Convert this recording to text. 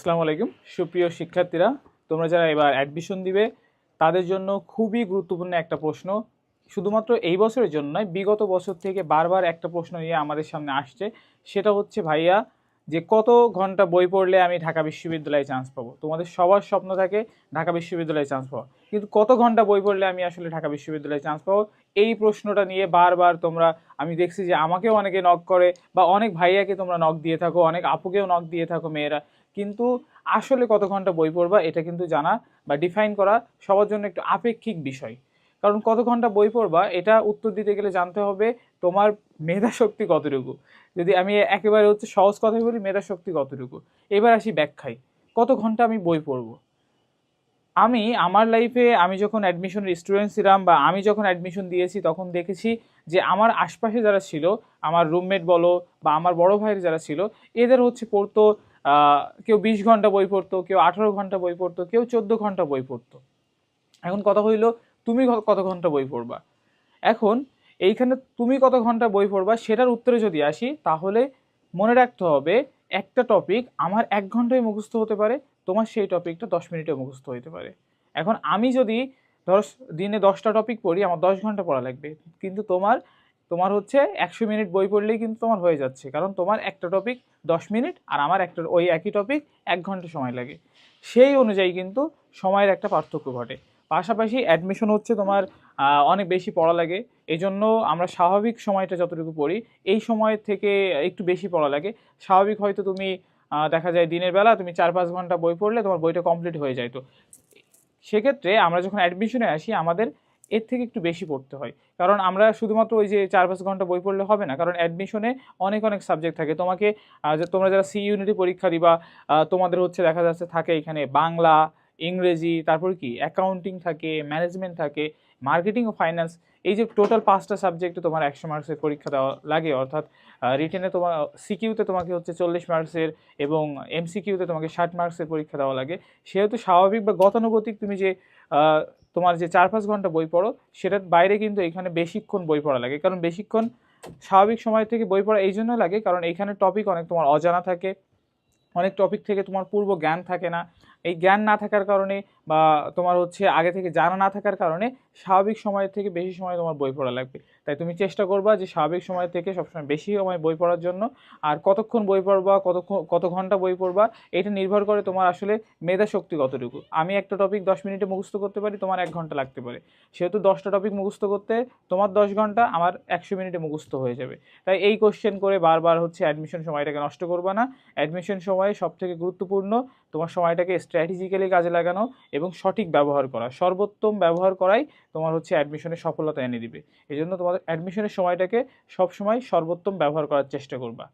আসসালামু আলাইকুম। সুপ্রিয় শিক্ষার্থীরা, তোমরা যারা এবার অ্যাডমিশন দিবে, তাদের জন্য খুবই গুরুত্বপূর্ণ একটা প্রশ্ন। শুধুমাত্র এই বছরের জন্য নয়, বিগত বছর থেকে বারবার একটা প্রশ্ন নিয়ে আমাদের সামনে আসছে। সেটা হচ্ছে, ভাইয়া যে কত ঘণ্টা বই পড়লে আমি ঢাকা বিশ্ববিদ্যালয়ে চান্স পাবো? তোমাদের সবার স্বপ্ন থাকে ঢাকা বিশ্ববিদ্যালয়ে চান্স পাওয়া। কিন্তু কত ঘণ্টা বই পড়লে আমি আসলে ঢাকা বিশ্ববিদ্যালয়ে চান্স পাবো? এই প্রশ্নটা নিয়ে বারবার তোমরা, আমি দেখছি যে আমাকেও অনেকে নক করে বা অনেক ভাইয়াকে তোমরা নক দিয়ে থাকো, অনেক আপুকেও নক দিয়ে থাকো মেয়েরা। কিন্তু আসলে কত ঘণ্টা বই পড়বা এটা কিন্তু জানা বা ডিফাইন করা সবার জন্য একটু আপেক্ষিক বিষয়। কারণ কত ঘণ্টা বই পড়বা, এটা উত্তর দিতে গেলে জানতে হবে তোমার মেধা শক্তি কতটুকু। যদি আমি একেবারে হচ্ছে সহজ কথাই বলি, মেধা শক্তি কতটুকু। এবার আসি ব্যাখ্যায়, কত ঘণ্টা আমি বই পড়ব? আমি আমার লাইফে আমি যখন অ্যাডমিশনের স্টুডেন্ট ছিলাম বা আমি যখন অ্যাডমিশন দিয়েছি, তখন দেখেছি যে আমার আশপাশে যারা ছিল, আমার রুমমেট বলো বা আমার বড় ভাইয়ের যারা ছিল, এদের হচ্ছে পড়তো কেউ বিশ ঘণ্টা বই পড়তো, কেউ আঠারো ঘণ্টা বই পড়তো, কেউ চোদ্দ ঘণ্টা বই পড়তো। এখন কথা হইল তুমি কত ঘণ্টা বই পড়বা? এখন এইখানে তুমি কত ঘণ্টা বই পড়বা সেটার উত্তরে যদি আসি, তাহলে মনে রাখতে হবে একটা টপিক আমার এক ঘন্টায় মুখস্থ হতে পারে, তোমার সেই টপিকটা দশ মিনিটে মুখস্থ হতে পারে। এখন আমি যদি দশ দিনে দশটা টপিক পড়ি, আমার দশ ঘণ্টা পড়া লাগবে। কিন্তু তোমার তোমার হচ্ছে একশো মিনিট বই পড়লেই কিন্তু তোমার হয়ে যাচ্ছে। কারণ তোমার একটা টপিক দশ মিনিট আর আমার একটা ওই একই টপিক এক ঘণ্টা সময় লাগে। সেই অনুযায়ী কিন্তু সময়ের একটা পার্থক্য ঘটে। পাশাপাশি অ্যাডমিশন হচ্ছে তোমার অনেক বেশি পড়া লাগে। এই জন্য আমরা স্বাভাবিক সময়টা যতটুকু পড়ি, এই সময় থেকে একটু বেশি পড়া লাগে। স্বাভাবিক হয়তো তুমি দেখা যায় দিনের বেলা তুমি চার পাঁচ ঘণ্টা বই পড়লে তোমার বইটা কমপ্লিট হয়ে যায় তো। সেক্ষেত্রে আমরা যখন অ্যাডমিশনে আসি, আমাদের এর থেকে একটু বেশি পড়তে হয়। কারণ আমরা শুধুমাত্র ওই যে চার পাঁচ ঘণ্টা বই পড়লে হবে না, কারণ অ্যাডমিশনে অনেক অনেক সাবজেক্ট থাকে। তোমাকে তোমরা যারা সি ইউনিটি পরীক্ষা দিবা তোমাদের হচ্ছে দেখা যাচ্ছে থাকে এখানে বাংলা ইংরেজি, তারপর কি অ্যাকাউন্টিং থাকে ম্যানেজমেন্ট থাকে মার্কেটিং ও ফাইন্যান্স এই যে টোটাল পাঁচটা সাবজেক্টে তোমার একশো মার্কসের পরীক্ষা দেওয়া লাগে, অর্থাৎ রিটেনে তোমার সিকিউতে তোমাকে হচ্ছে চল্লিশ মার্কসের এবং এমসিকিউতে তোমাকে ষাট মার্কসের পরীক্ষা দেওয়া লাগে। সেহেতু স্বাভাবিক বা গতানুগতিক তুমি যে তোমার যে চার পাঁচ ঘণ্টা বই পড়ো, সেটার বাইরে কিন্তু এখানে বেশিক্ষণ বই পড়া লাগে। কারণ বেশিক্ষণ স্বাভাবিক সময় থেকে বই পড়া এই জন্য লাগে, কারণ এইখানে টপিক অনেক তোমার অজানা থাকে, অনেক টপিক থেকে তোমার পূর্ব জ্ঞান থাকে না। এই জ্ঞান না থাকার কারণে বা তোমার হচ্ছে আগে থেকে জানা না থাকার কারণে স্বাভাবিক সময়ের থেকে বেশি সময় তোমার বই পড়া লাগবে। তাই তুমি চেষ্টা করবা যে স্বাভাবিক সময় থেকে সবসময় বেশি সময় বই পড়ার জন্য আর কতক্ষণ বই পড়বা, কতক্ষণ, কত ঘণ্টা বই পড়বা, এটা নির্ভর করে তোমার আসলে মেধা শক্তি কতটুকু। আমি একটা টপিক দশ মিনিটে মুখস্থ করতে পারি, তোমার এক ঘণ্টা লাগতে পারে। সেহেতু দশটা টপিক মুখস্থ করতে তোমার দশ ঘণ্টা, আমার একশো মিনিটে মুখস্থ হয়ে যাবে। তাই এই কোশ্চেন করে বারবার হচ্ছে অ্যাডমিশন সময়টাকে নষ্ট করবা না। অ্যাডমিশন সময়ে সব থেকে গুরুত্বপূর্ণ তোমার সময়টাকে স্ট্র্যাটেজিক্যালি কাজে লাগানো এবং সঠিক ব্যবহার করা। সর্বোত্তম ব্যবহার করাই তোমার হচ্ছে অ্যাডমিশনের সফলতা এনে দিবে। এই জন্য তোমাদের অ্যাডমিশনের সময়টাকে সবসময় সর্বোত্তম ব্যবহার করার চেষ্টা করবা।